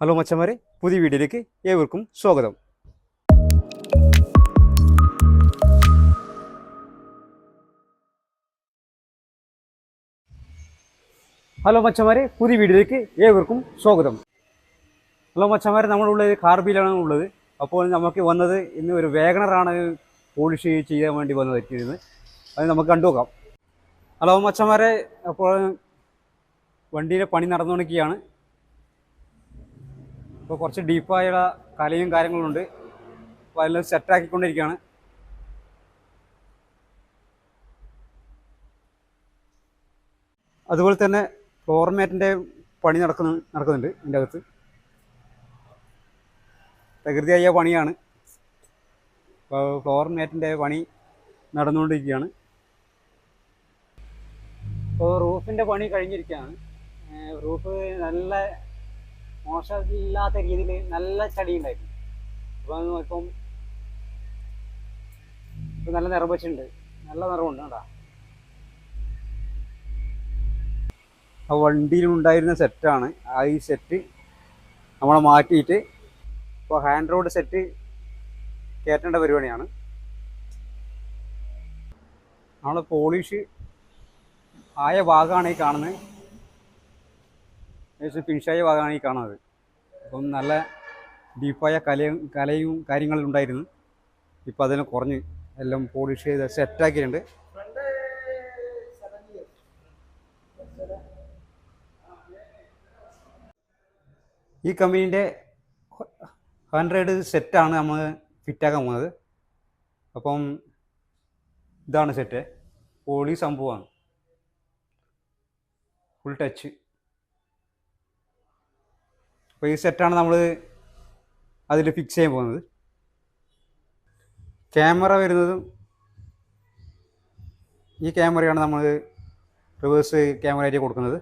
Hello മച്ചന്മാരെ പുതിയ വീഡിയോയിലേക്ക് ഏവർക്കും സ്വാഗതം. ഹലോ മച്ചന്മാരെ പുതിയ വീഡിയോയിലേക്ക് ഏവർക്കും സ്വാഗതം. ഹലോ മച്ചന്മാരെ നമ്മളുള്ളത് കാർബിയിലാണ് ഉള്ളത്. അപ്പോൾ നമുക്ക് വന്നത് ഇന്ന് ഒരു വേഗണറാണ് പോളിഷ് ചെയ്യാൻ വേണ്ടി വന്നത് എത്തിയിരുന്നത് അത് നമുക്ക് കണ്ടുനോക്കാം ഹലോ മച്ചന്മാരെ അപ്പോൾ വണ്ടിയിലെ പണി നടന്നുകൊണ്ടിരിക്കുകയാണ്. ഇപ്പോൾ കുറച്ച് ഡീപ്പായ കലയും കാര്യങ്ങളുണ്ട് അപ്പോൾ അതിൽ സെറ്റാക്കിക്കൊണ്ടിരിക്കുകയാണ് അതുപോലെ തന്നെ ഫ്ലോർ മാറ്റിന്റെ പണി നടക്കുന്നു നടക്കുന്നുണ്ട് ഇതിന്റെ അകത്ത്. പ്രകൃതിയായ പണിയാണ്. അപ്പോൾ ഫ്ലോർ മാറ്റിന്റെ പണി നടന്നുകൊണ്ടിരിക്കുകയാണ്. ഇപ്പോൾ റൂഫിന്റെ പണി കഴിഞ്ഞിരിക്കുകയാണ്. റൂഫ് നല്ല മോശമില്ലാത്ത രീതിയിൽ നല്ല ചടി ഉണ്ടായിരുന്നു. അപ്പം ഇപ്പം ഇപ്പം നല്ല നിറം വെച്ചിട്ടുണ്ട്. നല്ല നിറമുണ്ട് കേട്ടോ ആ വണ്ടിയിലുണ്ടായിരുന്ന സെറ്റാണ് ആ ഈ സെറ്റ് നമ്മളെ മാറ്റിയിട്ട് ഇപ്പോൾ ഹാൻഡ് റോഡ് സെറ്റ് കയറ്റേണ്ട പരിപാടിയാണ്. നമ്മൾ പോളിഷ് ആയ ഭാഗമാണ് ഈ കാണുന്നത്. ഫിനിഷായ ഭാഗമാണ് ഈ കാണുന്നത്. അപ്പം നല്ല ഡീപ്പായ കലയും കലയും കാര്യങ്ങളും ഉണ്ടായിരുന്നു. ഇപ്പം അതിനെ കുറഞ്ഞ് എല്ലാം പോളിഷ് ചെയ്ത് സെറ്റാക്കിയിട്ടുണ്ട് ഈ കമ്പനീന്റെ ഹൺഡ്രഡ് സെറ്റാണ് നമ്മൾ ഫിറ്റാക്കാൻ പോകുന്നത് അപ്പം ഇതാണ് സെറ്റ് പോളി സംഭവമാണ്. ഫുൾ ടച്ച് അപ്പോൾ ഈ സെറ്റാണ് നമ്മൾ അതിൽ ഫിക്സ് ചെയ്യാൻ പോകുന്നത്. ക്യാമറ വരുന്നതും ഈ ക്യാമറയാണ് നമ്മൾ റിവേഴ്സ് ക്യാമറ ആയിട്ട് കൊടുക്കുന്നത്.